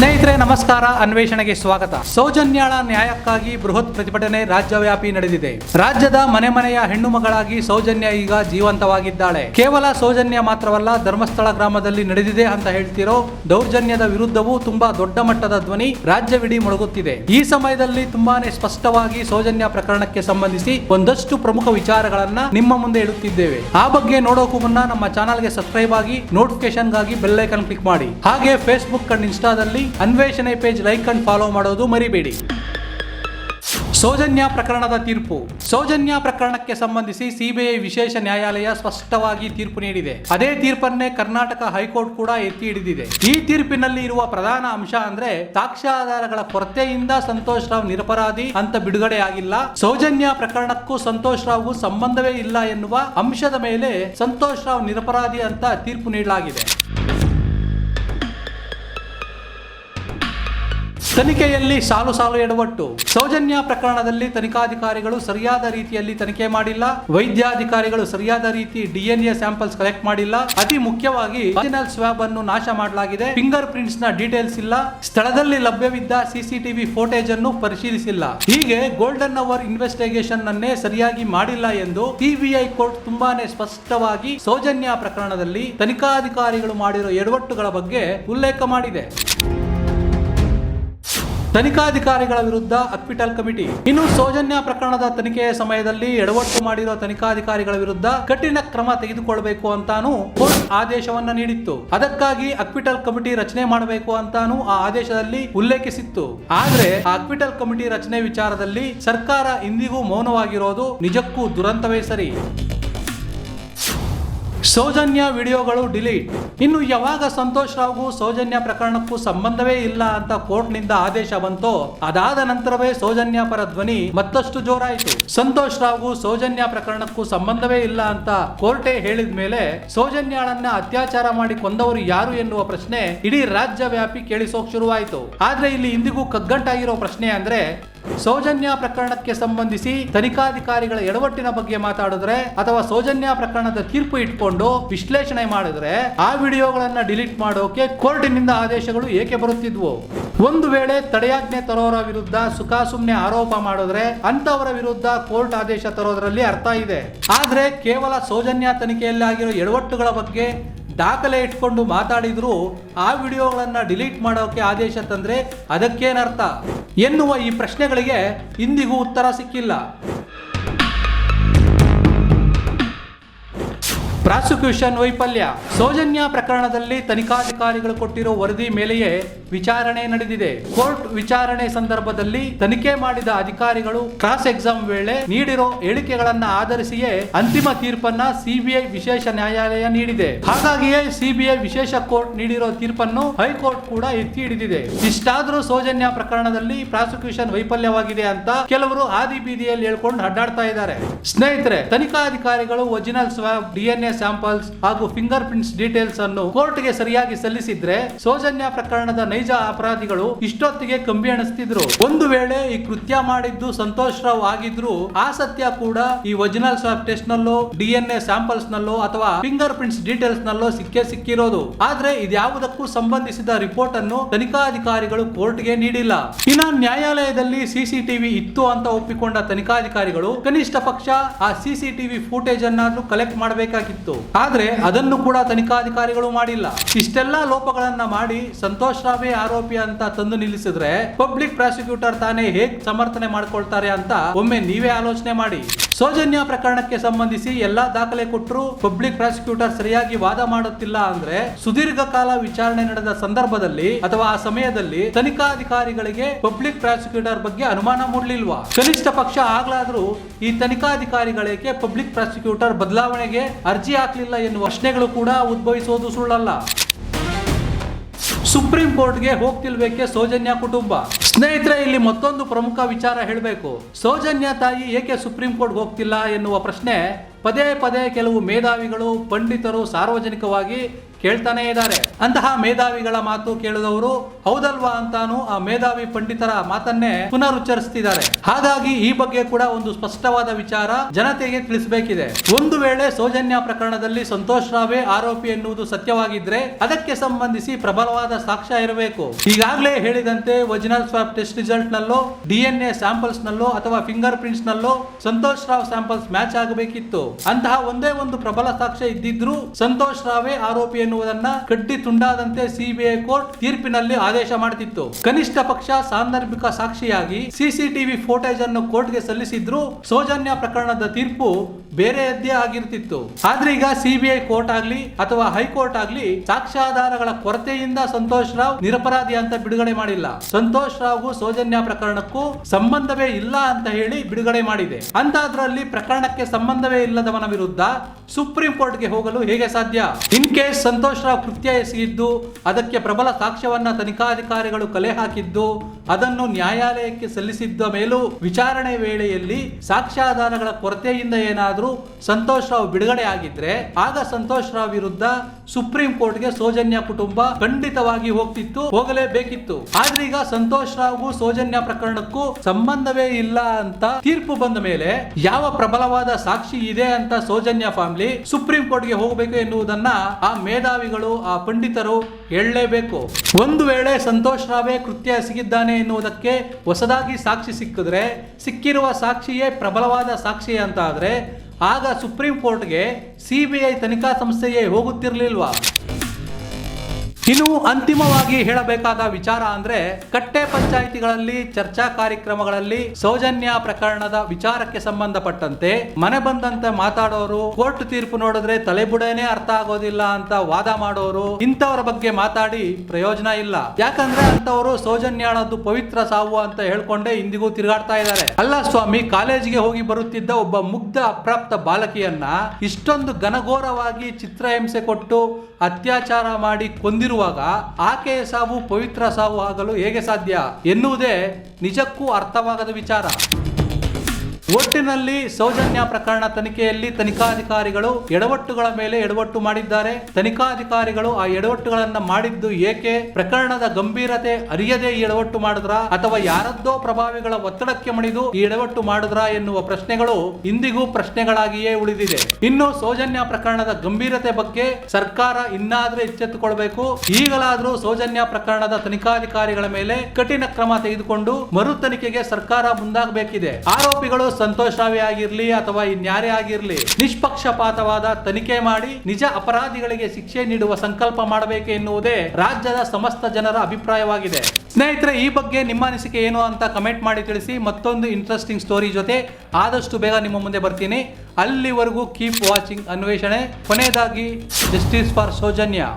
ಸ್ನೇಹಿತರೆ, ನಮಸ್ಕಾರ. ಅನ್ವೇಷಣೆಗೆ ಸ್ವಾಗತ. ಸೌಜನ್ಯಾಳ ನ್ಯಾಯಕ್ಕಾಗಿ ಬೃಹತ್ ಪ್ರತಿಭಟನೆ ರಾಜ್ಯವ್ಯಾಪಿ ನಡೆದಿದೆ. ರಾಜ್ಯದ ಮನೆ ಮನೆಯ ಹೆಣ್ಣು ಮಗಳಾಗಿ ಸೌಜನ್ಯ ಈಗ ಜೀವಂತವಾಗಿದ್ದಾಳೆ. ಕೇವಲ ಸೌಜನ್ಯ ಮಾತ್ರವಲ್ಲ, ಧರ್ಮಸ್ಥಳ ಗ್ರಾಮದಲ್ಲಿ ನಡೆದಿದೆ ಅಂತ ಹೇಳ್ತಿರೋ ದೌರ್ಜನ್ಯದ ವಿರುದ್ಧವೂ ತುಂಬಾ ದೊಡ್ಡ ಮಟ್ಟದ ಧ್ವನಿ ರಾಜ್ಯವಿಡೀ ಮೊಳಗುತ್ತಿದೆ. ಈ ಸಮಯದಲ್ಲಿ ತುಂಬಾನೇ ಸ್ಪಷ್ಟವಾಗಿ ಸೌಜನ್ಯ ಪ್ರಕರಣಕ್ಕೆ ಸಂಬಂಧಿಸಿ ಒಂದಷ್ಟು ಪ್ರಮುಖ ವಿಚಾರಗಳನ್ನ ನಿಮ್ಮ ಮುಂದೆ ಇಡುತ್ತಿದ್ದೇವೆ ಆ ಬಗ್ಗೆ ನೋಡೋಕು ಮುನ್ನ ನಮ್ಮ ಚಾನಲ್ಗೆ ಸಬ್ಸ್ಕ್ರೈಬ್ ಆಗಿ ನೋಟಿಫಿಕೇಶನ್ಗಾಗಿ ಬೆಲ್ ಐಕನ್ ಕ್ಲಿಕ್ ಮಾಡಿ. ಹಾಗೆ ಫೇಸ್ಬುಕ್ ಅಂಡ್ ಇನ್ಸ್ಟಾದಲ್ಲಿ ಅನ್ವೇಷಣೆ ಪೇಜ್ ಲೈಕ್ ಅಂಡ್ ಫಾಲೋ ಮಾಡೋದು ಮರಿಬೇಡಿ. ಸೌಜನ್ಯ ಪ್ರಕರಣದ ತೀರ್ಪು. ಸೌಜನ್ಯ ಪ್ರಕರಣಕ್ಕೆ ಸಂಬಂಧಿಸಿ ಸಿಬಿಐ ವಿಶೇಷ ನ್ಯಾಯಾಲಯ ಸ್ಪಷ್ಟವಾಗಿ ತೀರ್ಪು ನೀಡಿದೆ. ಅದೇ ತೀರ್ಪನ್ನೇ ಕರ್ನಾಟಕ ಹೈಕೋರ್ಟ್ ಕೂಡ ಎತ್ತಿ ಹಿಡಿದಿದೆ. ಈ ತೀರ್ಪಿನಲ್ಲಿ ಇರುವ ಪ್ರಧಾನ ಅಂಶ ಅಂದ್ರೆ ಸಾಕ್ಷ್ಯಾಧಾರಗಳ ಕೊರತೆಯಿಂದ ಸಂತೋಷ್ ರಾವ್ ನಿರಪರಾಧಿ ಅಂತ ಬಿಡುಗಡೆ ಆಗಿಲ್ಲ. ಸೌಜನ್ಯ ಪ್ರಕರಣಕ್ಕೂ ಸಂತೋಷ್ ರಾವ್ಗೂ ಸಂಬಂಧವೇ ಇಲ್ಲ ಎನ್ನುವ ಅಂಶದ ಮೇಲೆ ಸಂತೋಷ್ ರಾವ್ ನಿರಪರಾಧಿ ಅಂತ ತೀರ್ಪು ನೀಡಲಾಗಿದೆ. ತನಿಖೆಯಲ್ಲಿ ಸಾಲು ಸಾಲು ಎಡವಟ್ಟು. ಸೌಜನ್ಯ ಪ್ರಕರಣದಲ್ಲಿ ತನಿಖಾಧಿಕಾರಿಗಳು ಸರಿಯಾದ ರೀತಿಯಲ್ಲಿ ತನಿಖೆ ಮಾಡಿಲ್ಲ. ವೈದ್ಯಾಧಿಕಾರಿಗಳು ಸರಿಯಾದ ರೀತಿ ಡಿಎನ್ಎ ಸ್ಯಾಂಪಲ್ಸ್ ಕಲೆಕ್ಟ್ ಮಾಡಿಲ್ಲ. ಅತಿ ಮುಖ್ಯವಾಗಿ ಒರಿಜಿನಲ್ ಸ್ವಾಬ್ ಅನ್ನು ನಾಶ ಮಾಡಲಾಗಿದೆ. ಫಿಂಗರ್ ಪ್ರಿಂಟ್ಸ್ನ ಡೀಟೇಲ್ಸ್ ಇಲ್ಲ. ಸ್ಥಳದಲ್ಲಿ ಲಭ್ಯವಿದ್ದ ಸಿಸಿಟಿವಿ ಫೋಟೇಜ್ ಅನ್ನು ಪರಿಶೀಲಿಸಿಲ್ಲ. ಹೀಗೆ ಗೋಲ್ಡನ್ ಅವರ್ ಇನ್ವೆಸ್ಟಿಗೇಷನ್ ಅನ್ನೇ ಸರಿಯಾಗಿ ಮಾಡಿಲ್ಲ ಎಂದು ಸಿಬಿಐ ಕೋರ್ಟ್ ತುಂಬಾನೇ ಸ್ಪಷ್ಟವಾಗಿ ಸೌಜನ್ಯ ಪ್ರಕರಣದಲ್ಲಿ ತನಿಖಾಧಿಕಾರಿಗಳು ಮಾಡಿರೋ ಎಡವಟ್ಟುಗಳ ಬಗ್ಗೆ ಉಲ್ಲೇಖ ಮಾಡಿದೆ. ತನಿಖಾಧಿಕಾರಿಗಳ ವಿರುದ್ಧ ಅಕ್ವಿಟಲ್ ಕಮಿಟಿ. ಇನ್ನು ಸೌಜನ್ಯ ಪ್ರಕರಣದ ತನಿಖೆಯ ಸಮಯದಲ್ಲಿ ಎಡವಟ್ಟು ಮಾಡಿರುವ ತನಿಖಾಧಿಕಾರಿಗಳ ವಿರುದ್ಧ ಕಠಿಣ ಕ್ರಮ ತೆಗೆದುಕೊಳ್ಳಬೇಕು ಅಂತಾನು ಕೋರ್ಟ್ ಆದೇಶವನ್ನ ನೀಡಿತ್ತು. ಅದಕ್ಕಾಗಿ ಅಕ್ವಿಟಲ್ ಕಮಿಟಿ ರಚನೆ ಮಾಡಬೇಕು ಅಂತಾನು ಆ ಆದೇಶದಲ್ಲಿ ಉಲ್ಲೇಖಿಸಿತ್ತು. ಆದ್ರೆ ಆ ಅಕ್ವಿಟಲ್ ಕಮಿಟಿ ರಚನೆ ವಿಚಾರದಲ್ಲಿ ಸರ್ಕಾರ ಇಂದಿಗೂ ಮೌನವಾಗಿರೋದು ನಿಜಕ್ಕೂ ದುರಂತವೇ ಸರಿ. ಸೌಜನ್ಯ ವಿಡಿಯೋಗಳು ಡಿಲೀಟ್. ಇನ್ನು ಯಾವಾಗ ಸಂತೋಷ್ ರಾವ್ಗೂ ಸೌಜನ್ಯ ಪ್ರಕರಣಕ್ಕೂ ಸಂಬಂಧವೇ ಇಲ್ಲ ಅಂತ ಕೋರ್ಟ್ನಿಂದ ಆದೇಶ ಬಂತೋ, ಅದಾದ ನಂತರವೇ ಸೌಜನ್ಯ ಪರ ಧ್ವನಿ ಮತ್ತಷ್ಟು ಜೋರಾಯಿತು. ಸಂತೋಷ್ ರಾವ್ಗೂ ಸೌಜನ್ಯ ಪ್ರಕರಣಕ್ಕೂ ಸಂಬಂಧವೇ ಇಲ್ಲ ಅಂತ ಕೋರ್ಟೇ ಹೇಳಿದ ಮೇಲೆ ಸೌಜನ್ಯಾಳನ್ನ ಅತ್ಯಾಚಾರ ಮಾಡಿ ಕೊಂದವರು ಯಾರು ಎನ್ನುವ ಪ್ರಶ್ನೆ ಇಡೀ ರಾಜ್ಯ ವ್ಯಾಪಿ ಕೇಳಿಸೋಕ್ ಶುರುವಾಯಿತು. ಆದ್ರೆ ಇಲ್ಲಿ ಇಂದಿಗೂ ಕಗ್ಗಂಟಾಗಿರೋ ಪ್ರಶ್ನೆ ಅಂದ್ರೆ ಸೌಜನ್ಯ ಪ್ರಕರಣಕ್ಕೆ ಸಂಬಂಧಿಸಿ ತನಿಖಾಧಿಕಾರಿಗಳ ಎಡವಟ್ಟಿನ ಬಗ್ಗೆ ಮಾತಾಡಿದ್ರೆ ಅಥವಾ ಸೌಜನ್ಯ ಪ್ರಕರಣದ ತೀರ್ಪು ಇಟ್ಕೊಂಡು ವಿಶ್ಲೇಷಣೆ ಮಾಡಿದ್ರೆ ಆ ವಿಡಿಯೋಗಳನ್ನ ಡಿಲೀಟ್ ಮಾಡೋಕೆ ಕೋರ್ಟಿನಿಂದ ಆದೇಶಗಳು ಏಕೆ ಬರುತ್ತಿದ್ವು? ಒಂದು ವೇಳೆ ತಡೆಯಾಜ್ಞೆ ತರೋರ ವಿರುದ್ಧ ಸುಖಾಸುಮ್ನೆ ಆರೋಪ ಮಾಡಿದ್ರೆ ಅಂತವರ ವಿರುದ್ಧ ಕೋರ್ಟ್ ಆದೇಶ ತರೋದ್ರಲ್ಲಿ ಅರ್ಥ ಇದೆ. ಆದ್ರೆ ಕೇವಲ ಸೌಜನ್ಯ ತನಿಖೆಯಲ್ಲಿ ಆಗಿರೋ ಎಡವಟ್ಟುಗಳ ಬಗ್ಗೆ ದಾಖಲೆ ಇಟ್ಕೊಂಡು ಮಾತಾಡಿದ್ರು ಆ ವಿಡಿಯೋಗಳನ್ನ ಡಿಲೀಟ್ ಮಾಡೋಕೆ ಆದೇಶ ತಂದ್ರೆ ಅದಕ್ಕೇನರ್ಥ? ಎನ್ನುವ ಈ ಪ್ರಶ್ನೆಗಳಿಗೆ ಇಂದಿಗೂ ಉತ್ತರ ಸಿಕ್ಕಿಲ್ಲ. ಪ್ರಾಸಿಕ್ಯೂಷನ್ ವೈಫಲ್ಯ. ಸೌಜನ್ಯ ಪ್ರಕರಣದಲ್ಲಿ ತನಿಖಾಧಿಕಾರಿಗಳು ಕೊಟ್ಟಿರೋ ವರದಿ ಮೇಲೆಯೇ ವಿಚಾರಣೆ ನಡೆದಿದೆ. ಕೋರ್ಟ್ ವಿಚಾರಣೆ ಸಂದರ್ಭದಲ್ಲಿ ತನಿಖೆ ಮಾಡಿದ ಅಧಿಕಾರಿಗಳು ಕ್ರಾಸ್ ಎಕ್ಸಾಮ್ ವೇಳೆ ನೀಡಿರೋ ಹೇಳಿಕೆಗಳನ್ನ ಆಧರಿಸಿಯೇ ಅಂತಿಮ ತೀರ್ಪನ್ನ ಸಿಬಿಐ ವಿಶೇಷ ನ್ಯಾಯಾಲಯ ನೀಡಿದೆ. ಹಾಗಾಗಿಯೇ ಸಿಬಿಐ ವಿಶೇಷ ಕೋರ್ಟ್ ನೀಡಿರೋ ತೀರ್ಪನ್ನು ಹೈಕೋರ್ಟ್ ಕೂಡ ಎತ್ತಿ ಹಿಡಿದಿದೆ ಇಷ್ಟಾದ್ರೂ ಸೌಜನ್ಯ ಪ್ರಕರಣದಲ್ಲಿ ಪ್ರಾಸಿಕ್ಯೂಷನ್ ವೈಫಲ್ಯವಾಗಿದೆ ಅಂತ ಕೆಲವರು ಆದಿ ಬೀದಿಯಲ್ಲಿ ಹೇಳ್ಕೊಂಡು ಅಡ್ಡಾಡ್ತಾ ಇದ್ದಾರೆ. ಸ್ನೇಹಿತರೆ, ತನಿಖಾಧಿಕಾರಿಗಳು ಒರಿಜಿನಲ್ ಸ್ವಾಬ್ ಡಿಎನ್ಎ ಸ್ಯಾಂಪಲ್ಸ್ ಹಾಗೂ ಫಿಂಗರ್ ಪ್ರಿಂಟ್ಸ್ ಡೀಟೇಲ್ಸ್ ಅನ್ನು ಕೋರ್ಟ್ಗೆ ಸರಿಯಾಗಿ ಸಲ್ಲಿಸಿದ್ರೆ ಸೌಜನ್ಯ ಪ್ರಕರಣದ ನೈಜ ಅಪರಾಧಿಗಳು ಇಷ್ಟೊತ್ತಿಗೆ ಕಂಬಿ ಅಣಿಸ್ತಿದ್ರು ಒಂದು ವೇಳೆ ಈ ಕೃತ್ಯ ಮಾಡಿದ್ದು ಸಂತೋಷ್ ರಾವ್ ಆಗಿದ್ರು ಆ ಸತ್ಯ ಕೂಡ ಈ ಒರಿಜಿನಲ್ ಸ್ವಾಬ್ ಟೆಸ್ಟ್ ನಲ್ಲೋ, ಡಿಎನ್ಎ ಸ್ಯಾಂಪಲ್ಸ್ ನಲ್ಲೋ ಅಥವಾ ಫಿಂಗರ್ ಪ್ರಿಂಟ್ಸ್ ಡೀಟೇಲ್ಸ್ ನಲ್ಲೋ ಸಿಕ್ಕೇ ಸಿಕ್ಕಿರೋದು. ಆದ್ರೆ ಇದ್ಯಾವುದಕ್ಕೂ ಸಂಬಂಧಿಸಿದ ರಿಪೋರ್ಟ್ ಅನ್ನು ತನಿಖಾಧಿಕಾರಿಗಳು ಕೋರ್ಟ್ಗೆ ನೀಡಿಲ್ಲ. ಇನ್ನ ನ್ಯಾಯಾಲಯದಲ್ಲಿ ಸಿಸಿಟಿವಿ ಇತ್ತು ಅಂತ ಒಪ್ಪಿಕೊಂಡ ತನಿಖಾಧಿಕಾರಿಗಳು ಕನಿಷ್ಠ ಪಕ್ಷ ಆ ಸಿಸಿಟಿವಿ ಫುಟೇಜ್ ಅನ್ನಾದ್ರೂ ಕಲೆಕ್ಟ್ ಮಾಡಬೇಕಾಗಿತ್ತು. ಆದ್ರೆ ಅದನ್ನು ಕೂಡ ತನಿಖಾಧಿಕಾರಿಗಳು ಮಾಡಿಲ್ಲ. ಇಷ್ಟೆಲ್ಲ ಲೋಪಗಳನ್ನ ಮಾಡಿ ಸಂತೋಷ್ ರಾವೆ ಆರೋಪಿ ಅಂತ ತಂದು ನಿಲ್ಲಿಸಿದ್ರೆ ಪಬ್ಲಿಕ್ ಪ್ರಾಸಿಕ್ಯೂಟರ್ ತಾನೇ ಹೇಗ್ ಸಮರ್ಥನೆ ಮಾಡ್ಕೊಳ್ತಾರೆ ಅಂತ ಒಮ್ಮೆ ನೀವೇ ಆಲೋಚನೆ ಮಾಡಿ. ಸೌಜನ್ಯ ಪ್ರಕರಣಕ್ಕೆ ಸಂಬಂಧಿಸಿ ಎಲ್ಲಾ ದಾಖಲೆ ಕೊಟ್ಟರು ಪಬ್ಲಿಕ್ ಪ್ರಾಸಿಕ್ಯೂಟರ್ ಸರಿಯಾಗಿ ವಾದ ಮಾಡುತ್ತಿಲ್ಲ ಅಂದ್ರೆ ಸುದೀರ್ಘ ಕಾಲ ವಿಚಾರಣೆ ನಡೆದ ಸಂದರ್ಭದಲ್ಲಿ ಅಥವಾ ಆ ಸಮಯದಲ್ಲಿ ತನಿಖಾಧಿಕಾರಿಗಳಿಗೆ ಪಬ್ಲಿಕ್ ಪ್ರಾಸಿಕ್ಯೂಟರ್ ಬಗ್ಗೆ ಅನುಮಾನ ಮೂಡಲಿಲ್ವಾ? ಕನಿಷ್ಠ ಪಕ್ಷ ಆಗ್ಲಾದ್ರೂ ಈ ತನಿಖಾಧಿಕಾರಿಗಳಿಗೆ ಪಬ್ಲಿಕ್ ಪ್ರಾಸಿಕ್ಯೂಟರ್ ಬದಲಾವಣೆಗೆ ಅರ್ಜಿ ಹಾಕಲಿಲ್ಲ ಎನ್ನುವ ಪ್ರಶ್ನೆಗಳು ಕೂಡ ಉದ್ಭವಿಸೋದು ಸುಳ್ಳಲ್ಲ. ಸುಪ್ರೀಂ ಕೋರ್ಟ್ಗೆ ಹೋಗ್ತಿಲ್ಬೇಕೆ ಸೌಜನ್ಯ ಕುಟುಂಬ? ಸ್ನೇಹಿತರೆ, ಇಲ್ಲಿ ಮತ್ತೊಂದು ಪ್ರಮುಖ ವಿಚಾರ ಹೇಳಬೇಕು. ಸೌಜನ್ಯ ತಾಯಿ ಏಕೆ ಸುಪ್ರೀಂ ಕೋರ್ಟ್ ಹೋಗ್ತಿಲ್ಲ ಎನ್ನುವ ಪ್ರಶ್ನೆ ಪದೇ ಪದೇ ಕೆಲವು ಮೇಧಾವಿಗಳು, ಪಂಡಿತರು ಸಾರ್ವಜನಿಕವಾಗಿ ಕೇಳ್ತಾನೆ ಇದ್ದಾರೆ. ಅಂತಹ ಮೇಧಾವಿಗಳ ಮಾತು ಕೇಳಿದವರು, ಹೌದಲ್ವಾ ಅಂತಾನು ಆ ಮೇಧಾವಿ ಪಂಡಿತರ ಮಾತನ್ನೇ ಪುನರುಚ್ಚರಿಸ್ತಿದ್ದಾರೆ. ಹಾಗಾಗಿ ಈ ಬಗ್ಗೆ ಕೂಡ ಒಂದು ಸ್ಪಷ್ಟವಾದ ವಿಚಾರ ಜನತೆಗೆ ತಿಳಿಸಬೇಕಿದೆ. ಒಂದು ವೇಳೆ ಸೌಜನ್ಯ ಪ್ರಕರಣದಲ್ಲಿ ಸಂತೋಷ್ ರಾವೇ ಆರೋಪಿ ಎನ್ನುವುದು ಸತ್ಯವಾಗಿದ್ರೆ ಅದಕ್ಕೆ ಸಂಬಂಧಿಸಿ ಪ್ರಬಲವಾದ ಸಾಕ್ಷ್ಯ ಇರಬೇಕು. ಈಗಾಗಲೇ ಹೇಳಿದಂತೆ ಒರಿಜಿನಲ್ ಸ್ವಾಪ್ ಟೆಸ್ಟ್ ರಿಸಲ್ಟ್ ನಲ್ಲೋ ಡಿಎನ್ಎ ಸ್ಯಾಂಪಲ್ಸ್ ನಲ್ಲೋ ಅಥವಾ ಫಿಂಗರ್ ಪ್ರಿಂಟ್ಸ್ ನಲ್ಲೋ ಸಂತೋಷ್ ರಾವ್ ಸ್ಯಾಂಪಲ್ಸ್ ಮ್ಯಾಚ್ ಆಗಬೇಕಿತ್ತು. ಅಂತಹ ಒಂದೇ ಒಂದು ಪ್ರಬಲ ಸಾಕ್ಷ್ಯ ಇದ್ದಿದ್ರು ಸಂತೋಷ್ ರಾವೇ ಆರೋಪಿ ಎನ್ನುವುದನ್ನ ಕಡ್ಡಿ ತುಂಡಾದಂತೆ ಸಿಬಿಐ ಕೋರ್ಟ್ ತೀರ್ಪಿನಲ್ಲಿ ಆದೇಶ ಮಾಡುತ್ತಿತ್ತು ಕನಿಷ್ಠ ಪಕ್ಷ ಸಾಂದರ್ಭಿಕ ಸಾಕ್ಷಿಯಾಗಿ ಸಿಸಿಟಿವಿ ಫೋಟೇಜ್ ಅನ್ನು ಕೋರ್ಟ್ಗೆ ಸಲ್ಲಿಸಿದ್ರು ಸೌಜನ್ಯ ಪ್ರಕರಣದ ತೀರ್ಪು ಬೇರೆಯದ್ದೇ ಆಗಿರ್ತಿತ್ತು. ಆದ್ರೆ ಈಗ ಸಿಬಿಐ ಕೋರ್ಟ್ ಆಗ್ಲಿ ಅಥವಾ ಹೈಕೋರ್ಟ್ ಆಗ್ಲಿ ಸಾಕ್ಷ್ಯಾಧಾರಗಳ ಕೊರತೆಯಿಂದ ಸಂತೋಷ್ ರಾವ್ ನಿರಪರಾಧಿ ಅಂತ ಬಿಡುಗಡೆ ಮಾಡಿಲ್ಲ. ಸಂತೋಷ್ ರಾವ್ಗೂ ಸೌಜನ್ಯ ಪ್ರಕರಣಕ್ಕೂ ಸಂಬಂಧವೇ ಇಲ್ಲ ಅಂತ ಹೇಳಿ ಬಿಡುಗಡೆ ಮಾಡಿದೆ. ಅಂತಾದ್ರಲ್ಲಿ ಪ್ರಕರಣಕ್ಕೆ ಸಂಬಂಧವೇ ಇಲ್ಲದವನ ವಿರುದ್ಧ ಸುಪ್ರೀಂ ಕೋರ್ಟ್ಗೆ ಹೋಗಲು ಹೇಗೆ ಸಾಧ್ಯ? ಇನ್ ಕೇಸ್ ಸಂತೋಷ್ ರಾವ್ ಕೃತ್ಯ ಎಸಗಿದ್ದು, ಅದಕ್ಕೆ ಪ್ರಬಲ ಸಾಕ್ಷ್ಯವನ್ನ ತನಿಖಾಧಿಕಾರಿಗಳು ಕಲೆ ಹಾಕಿದ್ದು, ಅದನ್ನು ನ್ಯಾಯಾಲಯಕ್ಕೆ ಸಲ್ಲಿಸಿದ್ದ ಮೇಲೂ ವಿಚಾರಣೆ ವೇಳೆಯಲ್ಲಿ ಸಾಕ್ಷ್ಯಾಧಾರಗಳ ಕೊರತೆಯಿಂದ ಏನಾದರೂ ಸಂತೋಷ್ ರಾವ್ ಬಿಡುಗಡೆ ಆಗಿದ್ರೆ ಆಗ ಸಂತೋಷ್ ರಾವ್ ವಿರುದ್ಧ ಸುಪ್ರೀಂ ಕೋರ್ಟ್ಗೆ ಸೌಜನ್ಯ ಕುಟುಂಬ ಖಂಡಿತವಾಗಿ ಹೋಗ್ತಿತ್ತು, ಹೋಗಲೇಬೇಕಿತ್ತು. ಆದ್ರೆ ಈಗ ಸಂತೋಷ್ ರಾವ್ಗೂ ಸೌಜನ್ಯ ಪ್ರಕರಣಕ್ಕೂ ಸಂಬಂಧವೇ ಇಲ್ಲ ಅಂತ ತೀರ್ಪು ಬಂದ ಮೇಲೆ ಯಾವ ಪ್ರಬಲವಾದ ಸಾಕ್ಷಿ ಇದೆ ಅಂತ ಸೌಜನ್ಯ ಫ್ಯಾಮಿಲಿ ಸುಪ್ರೀಂ ಕೋರ್ಟ್ಗೆ ಹೋಗಬೇಕು ಎನ್ನುವುದನ್ನ ಆ ಮೇಧಾವಿಗಳು, ಆ ಪಂಡಿತರು ಹೇಳಲೇಬೇಕು. ಒಂದು ವೇಳೆ ಸಂತೋಷ್ ರಾವೇ ಕೃತ್ಯ ಎಸಗಿದ್ದಾನೆ ಎನ್ನುವುದಕ್ಕೆ ಹೊಸದಾಗಿ ಸಾಕ್ಷಿ ಸಿಕ್ಕಿದ್ರೆ, ಸಿಕ್ಕಿರುವ ಸಾಕ್ಷಿಯೇ ಪ್ರಬಲವಾದ ಸಾಕ್ಷಿ ಅಂತ ಆದ್ರೆ, ಆಗ ಸುಪ್ರೀಂ ಕೋರ್ಟ್ಗೆ ಸಿಬಿಐ ತನಿಖಾ ಸಂಸ್ಥೆಯೇ ಹೋಗುತ್ತಿರಲಿಲ್ವಾ? ಇನ್ನು ಅಂತಿಮವಾಗಿ ಹೇಳಬೇಕಾದ ವಿಚಾರ ಅಂದ್ರೆ ಕಟ್ಟೆ ಪಂಚಾಯಿತಿಗಳಲ್ಲಿ ಚರ್ಚಾ ಕಾರ್ಯಕ್ರಮಗಳಲ್ಲಿ ಸೌಜನ್ಯ ಪ್ರಕರಣದ ವಿಚಾರಕ್ಕೆ ಸಂಬಂಧಪಟ್ಟಂತೆ ಮನೆ ಬಂದಂತೆ ಮಾತಾಡೋರು, ಕೋರ್ಟ್ ತೀರ್ಪು ನೋಡಿದ್ರೆ ತಲೆಬುಡೇನೆ ಅರ್ಥ ಆಗೋದಿಲ್ಲ ಅಂತ ವಾದ ಮಾಡೋರು, ಇಂಥವರ ಬಗ್ಗೆ ಮಾತಾಡಿ ಪ್ರಯೋಜನ ಇಲ್ಲ. ಯಾಕಂದ್ರೆ ಅಂತವರು ಸೌಜನ್ಯಾಳದ್ದು ಪವಿತ್ರ ಸಾವು ಅಂತ ಹೇಳ್ಕೊಂಡೇ ಇಂದಿಗೂ ತಿರುಗಾಡ್ತಾ ಇದ್ದಾರೆ. ಅಲ್ಲ ಸ್ವಾಮಿ, ಕಾಲೇಜಿಗೆ ಹೋಗಿ ಬರುತ್ತಿದ್ದ ಒಬ್ಬ ಮುಗ್ಧ ಅಪ್ರಾಪ್ತ ಬಾಲಕಿಯನ್ನ ಇಷ್ಟೊಂದು ಘನಘೋರವಾಗಿ ಚಿತ್ರಹಿಂಸೆ ಕೊಟ್ಟು ಅತ್ಯಾಚಾರ ಮಾಡಿ ಆಕೆಯ ಸಾವು ಪವಿತ್ರ ಸಾವು ಆಗಲು ಹೇಗೆ ಸಾಧ್ಯ? ಎನ್ನುವುದೇ ನಿಜಕ್ಕೂ ಅರ್ಥವಾಗದ ವಿಚಾರ. ಒಟ್ಟಿನಲ್ಲಿ ಸೌಜನ್ಯ ಪ್ರಕರಣ ತನಿಖೆಯಲ್ಲಿ ತನಿಖಾಧಿಕಾರಿಗಳು ಎಡವಟ್ಟುಗಳ ಮೇಲೆ ಎಡವಟ್ಟು ಮಾಡಿದ್ದಾರೆ. ತನಿಖಾಧಿಕಾರಿಗಳು ಆ ಎಡವಟ್ಟುಗಳನ್ನ ಮಾಡಿದ್ದು ಏಕೆ? ಪ್ರಕರಣದ ಗಂಭೀರತೆ ಅರಿಯದೆ ಈ ಎಡವಟ್ಟು ಮಾಡಿದ್ರ? ಅಥವಾ ಯಾರದ್ದೋ ಪ್ರಭಾವಿಗಳ ಒತ್ತಡಕ್ಕೆ ಮಣಿದು ಈ ಎಡವಟ್ಟು ಮಾಡಿದ್ರ ಎನ್ನುವ ಪ್ರಶ್ನೆಗಳು ಇಂದಿಗೂ ಪ್ರಶ್ನೆಗಳಾಗಿಯೇ ಉಳಿದಿದೆ. ಇನ್ನು ಸೌಜನ್ಯ ಪ್ರಕರಣದ ಗಂಭೀರತೆ ಬಗ್ಗೆ ಸರ್ಕಾರ ಇನ್ನಾದ್ರೂ ಎಚ್ಚೆತ್ತುಕೊಳ್ಬೇಕು. ಈಗಲಾದ್ರೂ ಸೌಜನ್ಯ ಪ್ರಕರಣದ ತನಿಖಾಧಿಕಾರಿಗಳ ಮೇಲೆ ಕಠಿಣ ಕ್ರಮ ತೆಗೆದುಕೊಂಡು ಮರು ತನಿಖೆಗೆ ಸರ್ಕಾರ ಮುಂದಾಗಬೇಕಿದೆ. ಆರೋಪಿಗಳು ಸಂತೋಷ್ ಆಗಿರ್ಲಿ ಅಥವಾ ಇನ್ಯಾರೇ ಆಗಿರಲಿ, ನಿಷ್ಪಕ್ಷಪಾತವಾದ ತನಿಖೆ ಮಾಡಿ ನಿಜ ಅಪರಾಧಿಗಳಿಗೆ ಶಿಕ್ಷೆ ನೀಡುವ ಸಂಕಲ್ಪ ಮಾಡಬೇಕು ಎನ್ನುವುದೇ ರಾಜ್ಯದ ಸಮಸ್ತ ಜನರ ಅಭಿಪ್ರಾಯವಾಗಿದೆ. ಸ್ನೇಹಿತರೆ, ಈ ಬಗ್ಗೆ ನಿಮ್ಮ ಅನಿಸಿಕೆ ಏನು ಅಂತ ಕಮೆಂಟ್ ಮಾಡಿ ತಿಳಿಸಿ. ಮತ್ತೊಂದು ಇಂಟ್ರೆಸ್ಟಿಂಗ್ ಸ್ಟೋರಿ ಜೊತೆ ಆದಷ್ಟು ಬೇಗ ನಿಮ್ಮ ಮುಂದೆ ಬರ್ತೀನಿ. ಅಲ್ಲಿವರೆಗೂ ಕೀಪ್ ವಾಚಿಂಗ್ ಅನ್ವೇಷಣೆ. ಕೊನೆಯದಾಗಿ ಜಸ್ಟಿಸ್ ಫಾರ್ ಸೌಜನ್ಯ.